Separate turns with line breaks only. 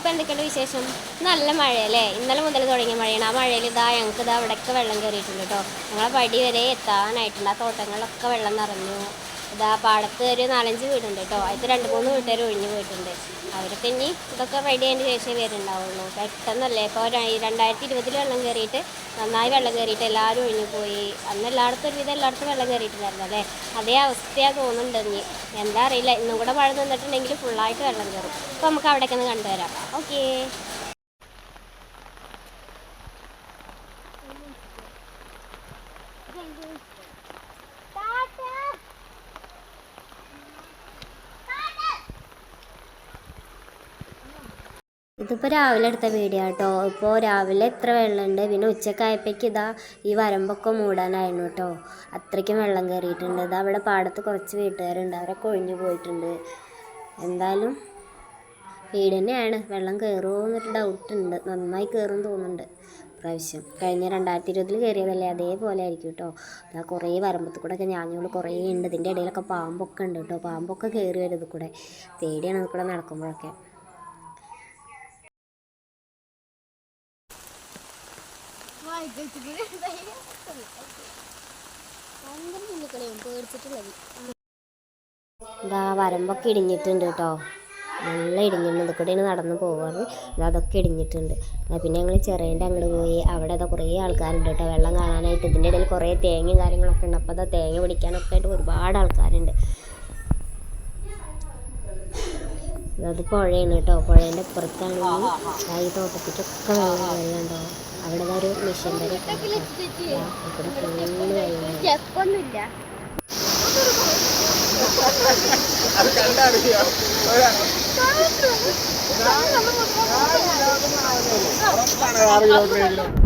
അപ്പോൾ എന്തൊക്കെയുണ്ട് വിശേഷം? നല്ല മഴയല്ലേ? ഇന്നലെ മുതൽ തുടങ്ങിയ മഴയാണ്. ആ മഴയിൽ ഇതാ ഞങ്ങൾക്ക് ഇതാ അവിടെയൊക്കെ വെള്ളം കയറിയിട്ടുണ്ട് കേട്ടോ ഞങ്ങളെ പടി വരെ എത്താനായിട്ടുണ്ട്. ആ തോട്ടങ്ങളിലൊക്കെ വെള്ളം നിറഞ്ഞു. ഇതാ പാടത്ത് ഒരു നാലഞ്ച് വീടുണ്ട് കേട്ടോ അതിൽ രണ്ട് മൂന്ന് വീട്ടുകാർ ഒഴിഞ്ഞു പോയിട്ടുണ്ട്. അവരൊക്കെ ഇനി ഇതൊക്കെ റെഡി ആയതിന് ശേഷമേ വരുന്നുണ്ടാവുള്ളൂ. പെട്ടെന്നല്ലേ? ഇപ്പോൾ രണ്ടായിരത്തി ഇരുപതിൽ വെള്ളം കയറിയിട്ട് നന്നായി വെള്ളം കയറിയിട്ട് എല്ലാവരും ഒഴിഞ്ഞു പോയി. അന്ന് എല്ലായിടത്തും ഒരുവിധം എല്ലായിടത്തും വെള്ളം കയറിയിട്ടുണ്ടായിരുന്നു അല്ലേ? അതേ അവസ്ഥയാണ് തോന്നുന്നുണ്ട് ഇനി. എന്താ അറിയില്ല. ഇന്നും കൂടെ മഴ നിന്നിട്ടുണ്ടെങ്കിൽ ഫുള്ളായിട്ട് വെള്ളം കയറും അപ്പോൾ നമുക്ക് അവിടേക്ക് ഒന്ന് കണ്ടുവരാം. ഓക്കേ. ഇതിപ്പോൾ രാവിലെ എടുത്ത വീഡിയോ കേട്ടോ ഇപ്പോൾ രാവിലെ എത്ര വെള്ളമുണ്ട്? പിന്നെ ഉച്ചക്കായപ്പോഴേക്ക് ഇതാ ഈ വരമ്പൊക്കെ മൂടാനായിരുന്നു കേട്ടോ അത്രയ്ക്കും വെള്ളം കയറിയിട്ടുണ്ട് ഇതാ അവിടെ പാടത്ത് കുറച്ച് വീട്ടുകാരുണ്ട്. അവരൊക്കെ ഒഴിഞ്ഞു പോയിട്ടുണ്ട്. എന്തായാലും വീട് തന്നെയാണ്. വെള്ളം കയറുമോ എന്നൊരു ഡൗട്ട് ഉണ്ട്. നന്നായി കയറും തോന്നുന്നുണ്ട്. പ്രാവശ്യം കഴിഞ്ഞ രണ്ടായിരത്തി ഇരുപതിൽ കയറിയതല്ലേ അതേപോലെ ആയിരിക്കും കേട്ടോ അതാ കുറേ വരമ്പത്ത് കൂടെ ഒക്കെ ഞാഞ്ഞോൾ കുറേ ഉണ്ട്. ഇതിന്റെ ഇടയിലൊക്കെ പാമ്പൊക്കെ ഉണ്ട് കേട്ടോ പാമ്പൊക്കെ കയറി വരും ഇത് കൂടെ. പേടിയാണ് ഇത് കൂടെ നടക്കുമ്പോഴൊക്കെ. ഇതാ വരമ്പൊക്കെ ഇടിഞ്ഞിട്ടുണ്ട് കേട്ടോ. നല്ല ഇടിഞ്ഞിട്ടുണ്ട്. ഇത് കൂടെയാണ് നടന്നു പോവാറ്. അതൊക്കെ ഇടിഞ്ഞിട്ടുണ്ട്. പിന്നെ ഞങ്ങൾ ചെറിയന്റെ അങ്ങോട്ട് പോയി. അവിടെ അതാ കുറേ ആൾക്കാരുണ്ട് കേട്ടോ. വെള്ളം കാണാനായിട്ട്. ഇതിന്റെ ഇടയിൽ കുറേ തേങ്ങയും കാര്യങ്ങളൊക്കെ ഉണ്ട്. അപ്പോൾ അതാ തേങ്ങ പിടിക്കാനൊക്കെ ആയിട്ട് ഒരുപാട് ആൾക്കാരുണ്ട്. അത് പുഴയാണ് കേട്ടോ. പുഴേന്റെ അപ്പുറത്താണെങ്കിൽ ഈ തോട്ടത്തിലൊക്കെ വെള്ളം വെള്ളം ഉണ്ടാവും മിഷൻ വരെ
ആറ് കിലോമീറ്റർ